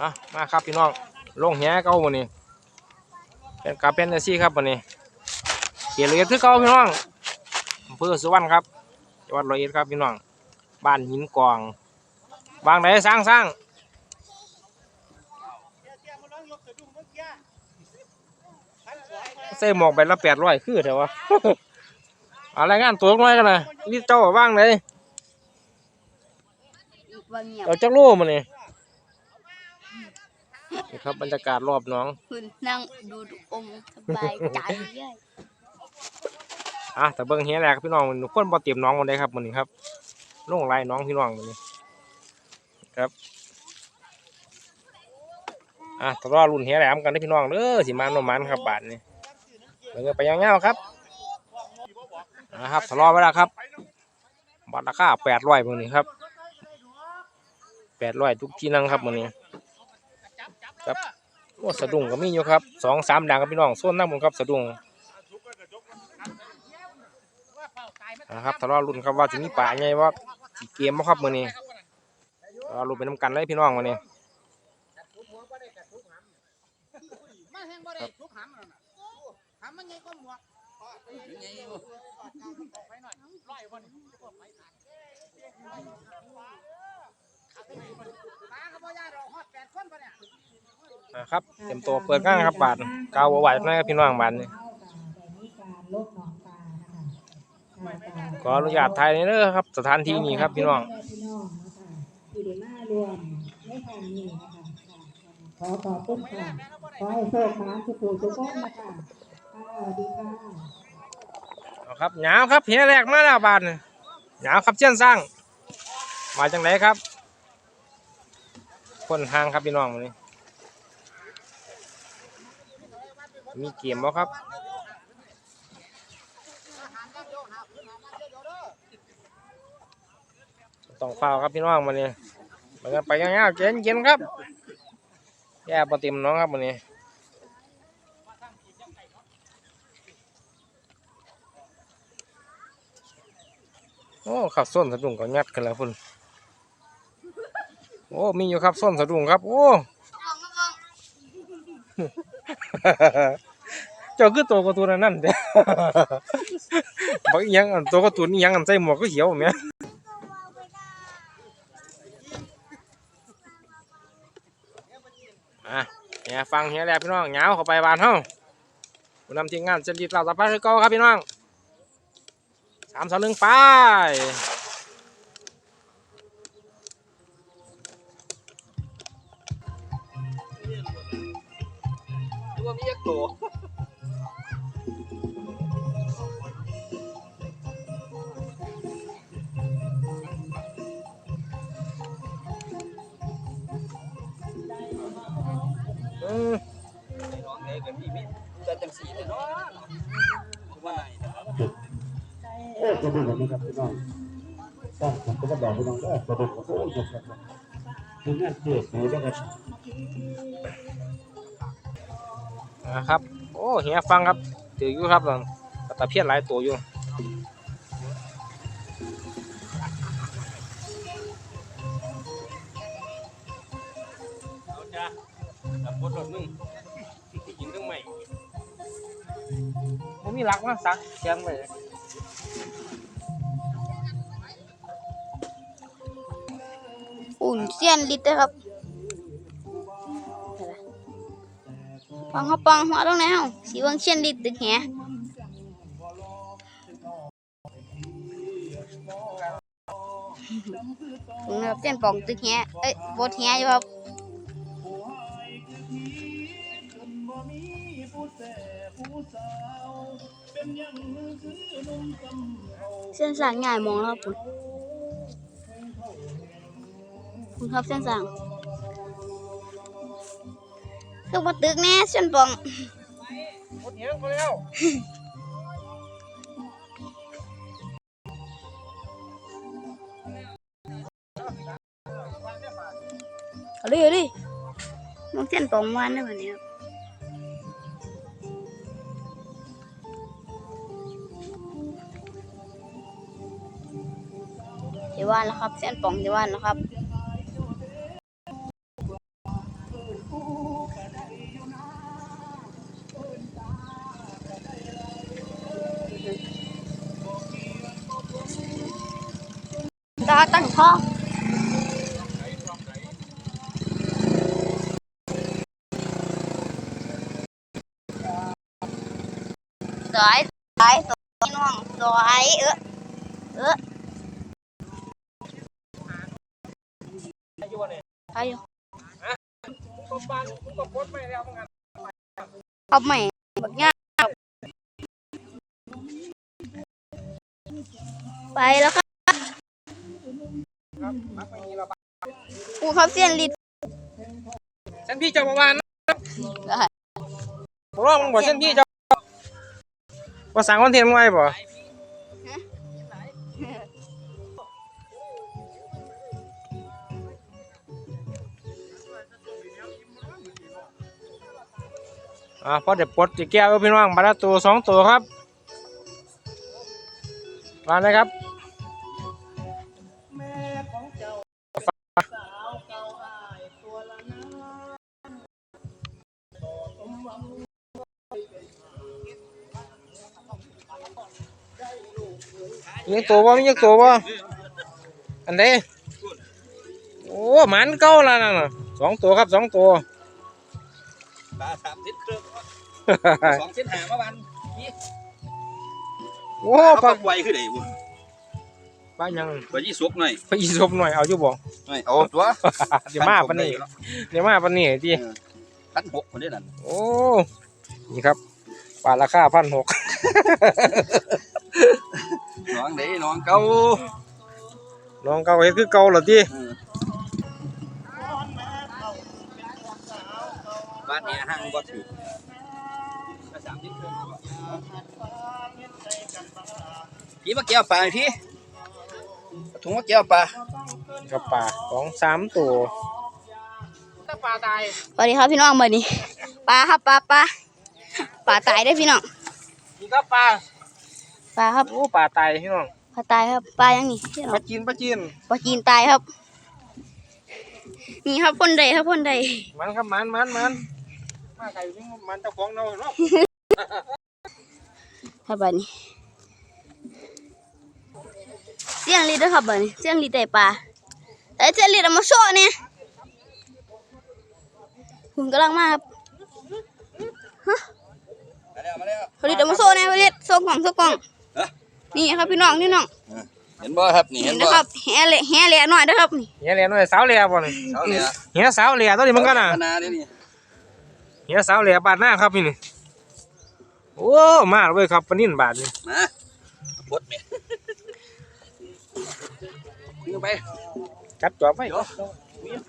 อะมาครับพี่น้องลงแหเก่าวันนี้เป็นกาเป็นอาซี่ครับวันนี้เขียนเลยคือเก่าพี่น้องอำเภอสุวรรณครับจังหวัดร้อยเอ็ดครับพี่น้องบ้านหินกองวางไหนสร้างสร้างใส่หมวกใบละแปดร้อยคือเถอะวะอะไรงานตัวน้อยกันนะนี่เจ้าว่างไหนว่าเงียบเอาจักโล่มาเนี่ย นี่ครับบรรยากาศรอบหน้อง คุณนั่งดูดอมสบายใจเย้ยอะแต่เบิ่งเฮียแหลกพี่น้องมันคนบ่เตรียมน้องคนใดครับมันนี้ครับลงไล่น้องพี่น้องมันนี้ครับอะตลอดรุ่นเฮียแหลมกันได้อพี่น้องเด้อสิมานโนมันครับบาทนี่เบิ่งกันไปยาวๆครับนะครับทะเลาะไว้แล้วครับบัตรราคาแปดร้อยมันนี้ครับแปดร้อยทุกที่นั่งครับมันนี้ ครับโอ้สะดุ้งก็มีอยู่ครับสองสามดังครับพี่น้องส่วนน้ำมันครับสะดุ้งนะครับทะเลาะรุ่นครับว่าจะมีป่าไงว่าเกมบ่ครับมือนี้ทะเลาะรุ่นเป็นน้ำกันเลยพี่น้องมือนี้มาแห้งบ่ได้ทุกหำนั่นน่ะหำมันใหญ่กว่าหมวกใหญ่อยู่ไปหน่อยร้อยบ่ นี่ไปตาก็บ่ยากดอกฮอดแปดคนปะครับเตรียมตัวเปิดงานครับบาทกาวบ่ไหวนะครับพี่น้องบาทนี้ขออนุญาตถ่ายเด้อครับ สถานที่นี้ครับพี่น้ององนะคะที่ได้มารวมในครั้งนี้นะคะขอขอบคุณค่ะขอให้โชคมาสุขทุกคนนะคะสวัสดีค่ะครับหยาวครับเฮียแรกมาแล้วบาทนี่หยาวครับเช่นสร้าง มาจังไดครับ คนทางครับพี่น้องมื้อนี้ มีเกมบ่ครับต้องเฝ้าครับพี่น้องมันนี้มันกันไปยาวๆเย็นเย็นๆครับแย่ปติมน้องครับมันนี้โอ้ขับส้นสะดุ้งก็งัดกันแล้วพุ่น โอ้มีอยู่ครับส้นสะดุ้งครับ โอ้เจ้าคือตัวการ์ตูนอันนั่นเด้บักอิหยังตัวการ์ตูนยังอันใส่หมวกก็เหี่ยวแหม่อะเนี่ยฟังเฮียแล้วพี่น้องเหงาเข้าไปบ้านเฮาผู้นำทีมงานจะรีบเราต่อไปคือเก่าครับพี่น้องสามสองหนึ่งไป ว่ามียักษ์ตัวอืมเออจะดูแบบนี้ครับพี่น้องต้องผมก็บอกพี่น้องเออจะดูโอ้ยครับคือเนี่ยเกิดอยู่ด้วยกัน นะครับโอ้เฮียฟังครับถืออยู่ครับตอนตะเพียนหลายตัวอยู่เอาจ้ะกับบทรถมึงกินเครื่องใหม่ผมมีหลักมาสักเขียนไว้อุ่นเสียนลิตรนะครับ ปังเขาปังหัวตรงไหนเฮาสีวังเชียนลิตรตึกแหถึงนะครับเส้นป่องตึกแหเอ้ยบดแหอยู่ครับเส้นสางใหญ่มองแล้วครับคุณคุณครับเส้นสาง ต้องมาตึกแน่เส้นป่องหมดเฮียงไปแล้วเอาดิเอาดิมองเส้นป่องวันได้แบบนี้ครับเดี๋ยววันแล้วครับ เส้นป่องเดี๋ยววันแล้วครับ ตั้งท้องสวยสวยสวยพี่น้อ ก็โพสต์ไปแล้วมึงอะเอาใหม่บักย่าไปแล้วครับมักไม่มีระบายกูครับเสียนลิดฉันพี่เจ้าประมาณผมว่ามึงบอกฉันพี่เจ้าว่าสั่งคอนเทนต์ไว้บ่อ่าพอเด็ดปลดจีแก้วพี่น้องมาแล้วตัวสองตัวครับมาเลยครับ ยังตัวบ่มียังตัวบ่อันใดโอ้หมันเก่าแล้วนั่นน่ะสองตัวครับสองตัวปลาสามชิ้นครึ่งสองชิ้นหามาวันโอ้เขาปลาปักไวคือไดบุปลายังปลายี่สุกหน่อยไปอีสบหน่อยเอาอยู่บ่หน่อยเอาตัวเดี๋ยวมาปานนี้เดี๋ยวมาปานนี้ทีพันหกคนได้นั่นโอ้นี่ครับปลาราคาพันหก น้องเด้น้องเก่าน้องเก่าเฮ็ดคือเก่าเหรอทีบ้านเนี่ยห้างบ่ถือสามชิ้นครึ่งพี่มาเกี่ยวปลาพี่ถุงมาเกี่ยวปลากับปลาสองสามตัวถ้าปลาตายสวัสดีครับพี่น้องเมื่อนี้ปลาครับปลาปลาปลาตายได้อพี่น้องนี่ครับปลา ปลาครับโอ้ปลาตายพี่น้องปลาตายครับปลายังนี่พี่น้ปอลางจีนปลาจีนปลาจีนตายครับ นี่ครับพ่นใดครับพ่นใดมันครับมันมันมันมาไก่วิ่งมันเจ้าของเราเนาะครับบัดนี้เสียงลีดเด้อครับบัดนี้เสียงลีดแต่ปลาแต่เสียงลีดเอามาโซ่เนี่ยคุณกำลังมาครับมาแล้วมาแล้วผลิตเอามาโซ่เนี่ยผลิตโซ่กล่องโซ่กล่อง นี่ครับพี่น้องนี่น้องเห็นบ่ครับนี่เห็นนะบ่ครับแห่เละแห่เละหน่อยนะครับนี่เฮียเหลียหน่อยสาวเหลียบ่นี่เขาเนี่ยเฮียสาวเหลียตัวนี้มันกันน่ะนาเด้นี่เฮียสาวเหลียบาทหน้าครับพี่นี่โอ้มาเลยครับปลานิ่นบาทนี่มาปดแม่ขึ้นไปจับจอบไว้เดี๋ยว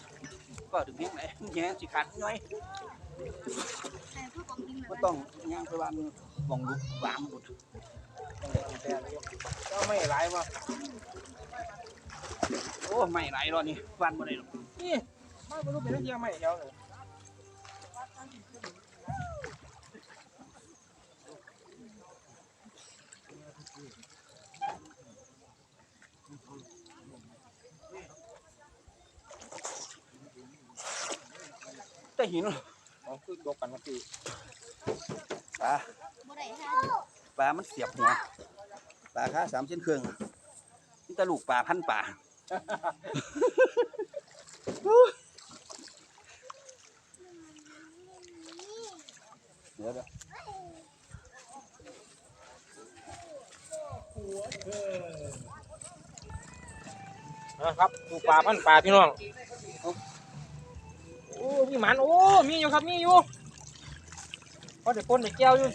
ก็ถึงเพียงไหนแง่สิขาดหน่อยบ่ต้องย่างไปวางวางลูกวางบุดเจ้าไม่หลายบ่โอ้ไม่ไหลรอนี่วันบ่ได้หรอกนี่มาบ่รู้เป็นเรื่องไม่เดียวเลยแต่หินอ๋อคือตกกันครับพี่ปลาปลามันเสียบหัว ปลาค่าสามเส้นเครื่องนี่ตะลูกปลาพันปลาเดี๋ยวเนะครับดูปลาพันปลาพี่น้อง โอ้มีหมัน โอ้ มีอยู่ครับ มีอยู่พอเด็กปนเด็กแก้วอยู่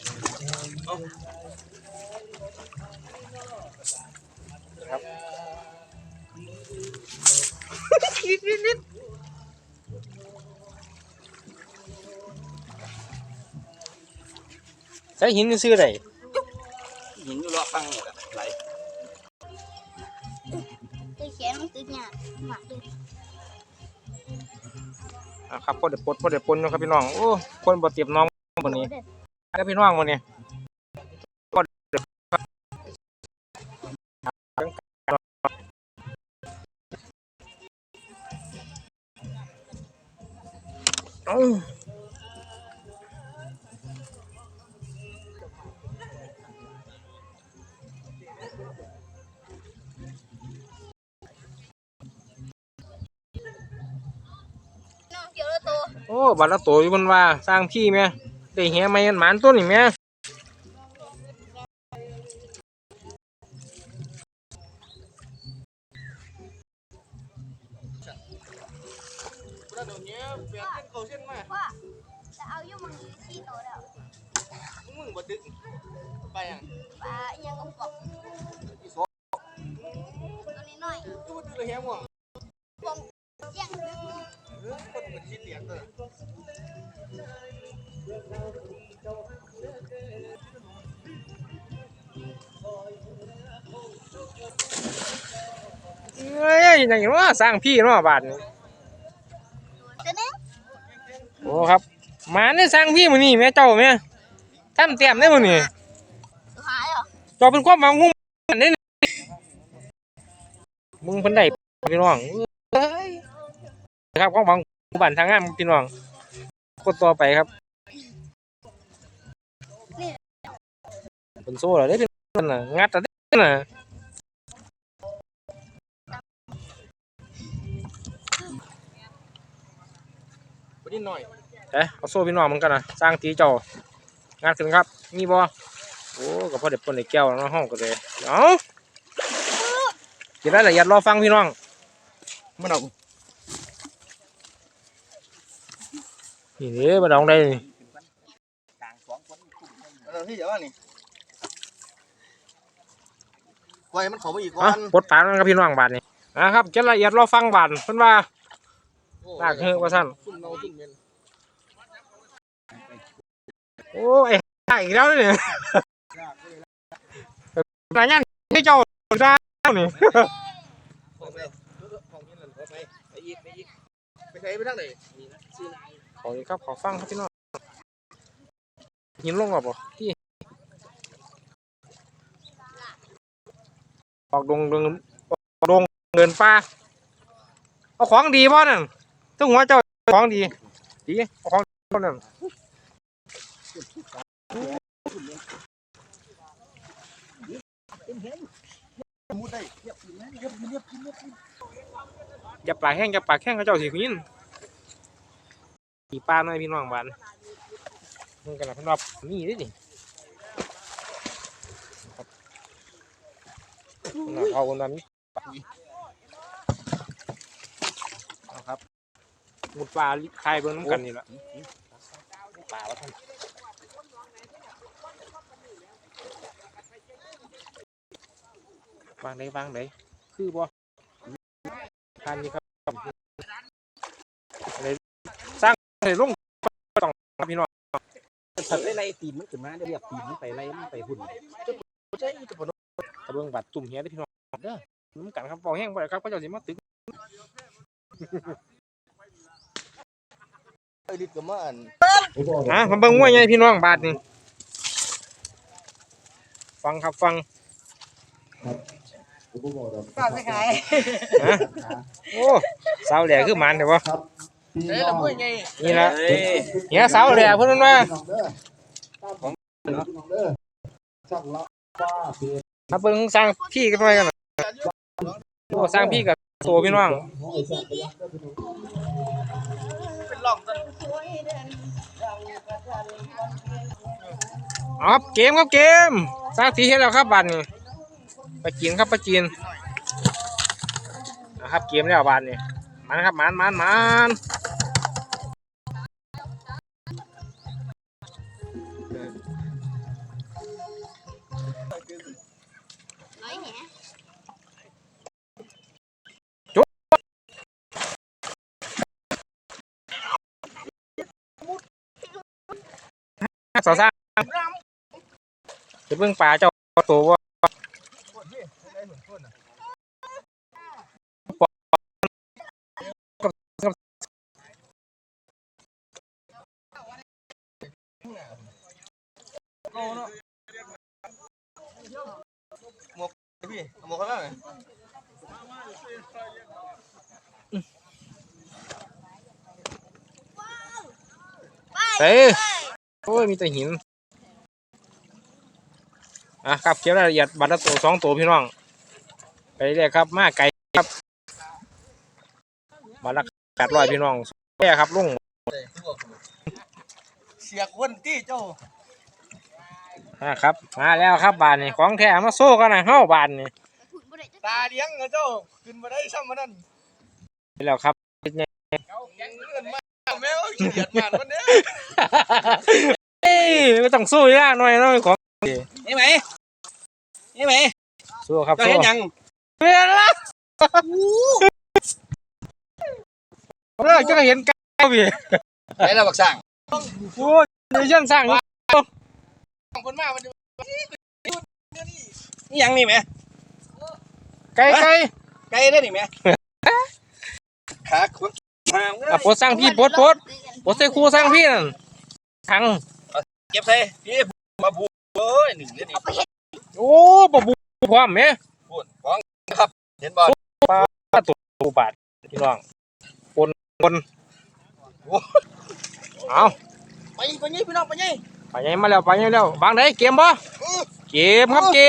นิดนิดนิดใส่หินซื้อได้หินอยู่รอบฟังนี่แหละไหลตัวแขนมันตึงหยาบหมักเลยอะครับพอเด็กปนพอเด็กปนอยู่ครับพี่น้อง โอ้คนบ่เตรียมน้องวันนี้ครับพี่น้องวันนี้ บัตรละตัวอยู่บนว่าสร้างพี่แม่ได้เหี้ยไม่ยันหมานต้นนี่แม่ สร้างพี่เนาะบาทนี่ตัวนี้โอ้ครับหมาเนี่ยสร้างพี่มื้อนี้แม่เจ้าแม่ทำเตรียมได้มื้อนี้ตัวหายเหรอเจ้าเป็นความหวังของมันนี่มึงเพิ่นได้พี่น้องเอ้ยครับความหวังของบ้านทางงามพี่น้องกดต่อไปครับเป็นโซ่เหรอได้พี่น้องน่ะงัดแต่ได้น่ะ นิดหน่อยเอ๊ะเอาโซ่พี่น้องมันกันนะสร้างตีเจ้างานขึ้นครับ มีบ่โอ้ก็พอเด็ดปนในแก้วแล้วเนาะห้องก็เลยเอากินรายละเอียดรอฟังพี่น้องมันเอานี่เด้มาดองได้นี่เอาที่เดี๋ยวว่านี่ไว้มันเข้ามาอีกก่ออะนปลดปากนั่นครับพี่น้องบาทนี่นะครับเก็บรายละเอียดรอฟังบาทเพิ่นว่า ลากเฮือกว่าซั่นโอ้ไอ้ห่าอีกแล้วเนี่ยนายยันที่เจ้าได้นี่ของไปของนี่นั่นเอาไปไปอีกไปอีกไปไหนไปทางไหนนี่นะซื้อไหนขอครับขอฟังครับพี่น้องยินลงหรอบ่ที่ออกดงดงออกดงเดินป่าเอาของดีบ่นั่น ถึงหัวเจ้าของดี ดีของดีบ่นั่นอย่าปากแห้งอย่าปากแห้งเขาเจ้าสิคุณยินปีป้าหน่อยพี่น้องบ้านมึงกันนะเพิ่นว่ามีเด้นี่ครับเพิ่นว่เอาคนนั้นมีเอาครับ หมุดปลาใครเบิ่งน้ำกันนี่แหละปลาว่าท่านวางไหนวางไหนคือบ่ทานนี่ครับอะไรสร้างอะไรลงต้องครับพี่น้องสัตว์ไล่ตีนมันขึ้นมาเรียบตีนมันไปไล่มันไปหุ่นใช่จะปนตะเบื้องบัดตุ่มเฮียเด้อพี่น้องเด้อน้ำกันครับเบาแห้งบ่ได้ครับก็เจ้าสิมาตึก ไอ้ดิดกับมันอะมาเบิ่งว่าไงพี่น้องบาดนี่ฟังครับฟังฝากไม่ขายฮะโอ้สาวแหล่คือหมันเถอะวะเอ้ยแต่พูดไงนี่ละเฮียสาวแหล่เพิ่นว่าช่องละป้าเพียมาเบิ่งสร้างพี่กันหน่อยกันนะโอ้สร้างพี่กับโตพี่น้อง ลองอ๋อเกมครับเกมสร้างทีให้เราครับบัดนี้ไปจีนครับไปจีนนะครับเกมแล้วบันนี่มันครับมันมันมัน สาวสร้างจะเบิ่งปลาเจ้าตัวว่าพี่เอาหมวกเขาแล้วไงเอ้ย โอ้ยมีแต่หินอะครับเก็บรายละเอียดบัตรละตัวสองตัวพี่น้อง ไปเรื่อยครับมาไก่ครับบัตรละแปดร้อยพี่น้องแค่ครับลุงเสียคนที่เจ้าอ่าครับ มาแล้วครับบานนี่ของแท้มาโซ่กันนะเฮ้าบานนี่ตาเลี้ยงเหรอเจ้าขึ้นมาได้ซ้ำมานั่นไปแล้วครับเขา แข็งเลื่อนมากแม่ว่าขี้เกียจมานวันเนี้ยเอ้ยไม่ต้องสู้ยากหน่อยเนาะของนี่ไหมนี่ไหมสู้ครับเจ้าสู้เห็นยังเปลี่ยนละเลิกจะเห็นก้าวพี่ไหนเราบักสั่งโอ้ยในเช่นสร้างนี่ของคนมากมันจะนี่ยังนี่ไหมไกลไกล ไกลได้นี่ไหมขาขวดทาง อะปดสร้างพี่ปดปดปดใส่ครูสร้างพี่นั่นทังเก็บใส่พี่มาบูเอ้ยหนึ่งเลยนี่โอ้ปะบูพร้อมไหมพูดฟ้องครับ เห็นบอลตูบาทพี่น้องปนปนเอาไปไปนี่พี่น้องไปนี่ไปยังมาแล้วไปยังแล้วบางได้เกมบ่เกมครับเก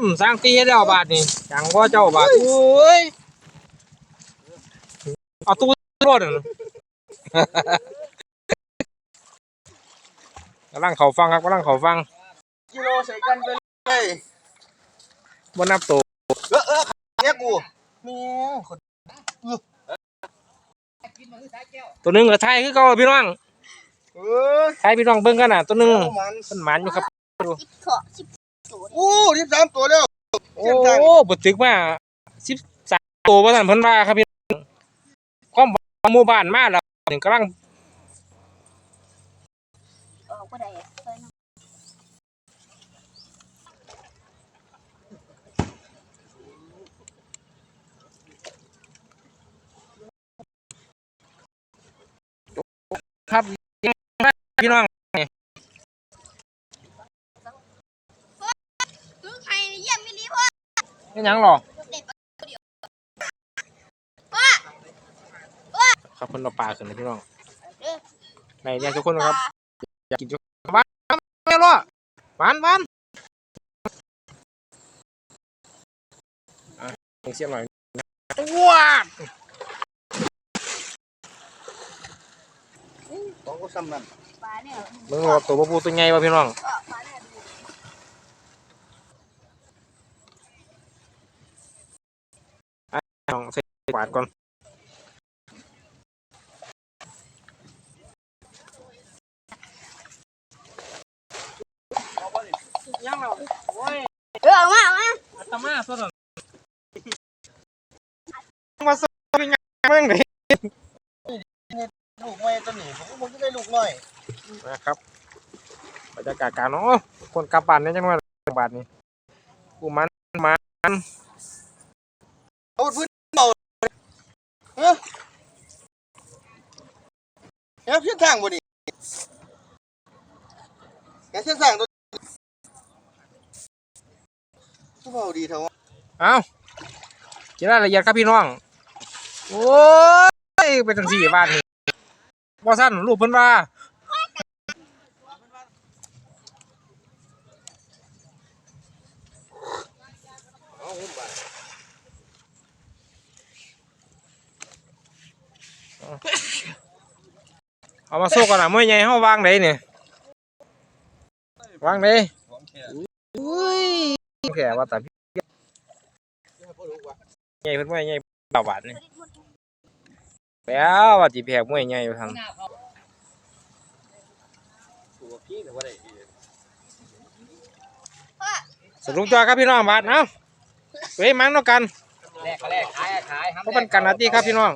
มสร้างตีให้แล้วบาทนี่จังว่าเจ้าบาทโอ้ยเอาตู้ รถนั่นกำลังเขาฟังครับกำลังเขาฟังกิโลใส่กันไปเลยบนนับตัวเออเออเนี่ยกูแม่คนตัวหนึงกับไทยคือเก่าพี่น้องเออไทยพี่น้องเบิ่งกันน่ะ ตัวหนึงมันมันหมันอยู่ครับสิบขอสิบตัวอู้ยี่สามตัวแล้วโอ้บ่ตึกมาสิบสามตัวว่าท่านเพิ่นว่าครับพี่น้องความ หมู่บ้านมาแล้วถึงกำลังออกก็ได้ครับพี่น้องคือใครเยี่ยมมินิพ่อนี่หยังหรอเด็ด ครับเพิ่นเอาปลาขึ้นเลยพี่น้องเด้อในเนี่ยทุกคนนะครับอยากกินทุกหวานไม่รอหวานหวานอะเสียงหน่อยว้าของก็ซ้ำนั่นปลาเนี่ยมึงว่าตัวบ่ปูตัวใหญ่ป่ะพี่น้องก็ปลาเนี่ยดูน้องใส่กวาดก่อน ยังเราโอ้ยเออเอามาเอามาอาตมาส่วนนั้นมาส่งเป็นไงเบิ่งดิลูกไม่ตัวนี้ผมก็ได้ลูกน้อยนะครับบรรยากาศการเนาะคนกลับบ้านเนี่ยจังว่าบาทนี้กูมันมาเอาพื้นเบาเฮ้ยแกเพี้นทางบ่นี่แกเส้นทางตัว เบาดีเท่าเอ้ากินรายละเอียดครับพี่น้อง โอ้ยเป็นจังสี่บ้านนี่ว่าสั้นรูปเพิ่นว่าเอามาโซ่กันนะมื่อไงเฮาวางไหนเนี่ยวางไหนอุ้ย แค่ว่าแต่พี่ใหญ่เพิ่นว่าใหญ่บาบาทนี่แล้วว่าสิแพกมวยใหญ่อยู่ทางสรุปตัวครับพี่น้องบาทเนาะเฮ้ยมันเนาะกันแรกแรกขายขายเพราะมันกันนาทีครับพี่น้อง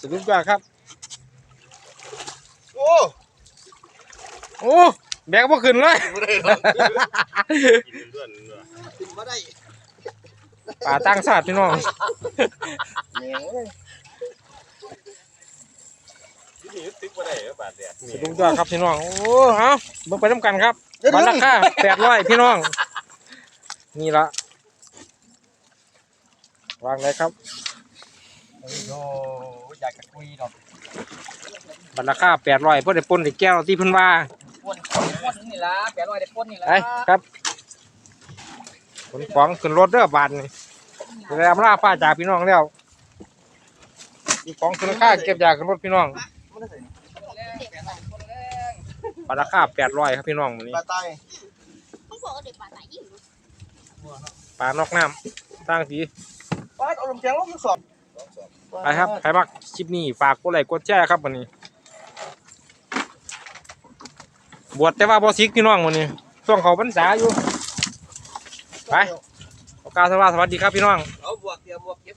สรุปตัวครับ โอ้โอ้ แบกบ่ขึ้นเลยไม่ได้หรอกกินมาได้ป่าตั้งศาสตร์พี่น้องสรุปตัวครับพี่น้องโอ้เอาเบิ่งไปน้ำกันครับวันราคาแปดร้อยพี่น้อง นี่ละวางเลยครับโอ้อยากจะคุยดอกบัตรราคาแปดร้อยเพื่อได้ปนได้แก้วที่เพิ่นว่า ป้นป้นนี่ละแปดร้อยได้ป้นนี่ละไปครับขนของขึ้นรถเด้อบาทนี่จะได้อำลาป้าจากพี่น้องแล้วมีของขึ้นราคาเก็บยาขึ้นรถพี่น้องเด็ดปลาราคาแปดร้อยครับพี่น้องวันนี้ปลาไตต้องบอกว่าเด็กปลาไหลยิ่งปลานอกน้ำตั้งสีปลาเอาลมแข็งลงสอบไปครับใครมักคลิปนี้ฝากกดไลค์กดแชร์ครับวันนี้ บวชแต่ว่าบ่ซิกพี่น้องวันนี้ช่วงเขาพรรษาอยู่ ไปโอกาสสวัสดีครับพี่น้อง เอาบวกเดียวบวกเก็บ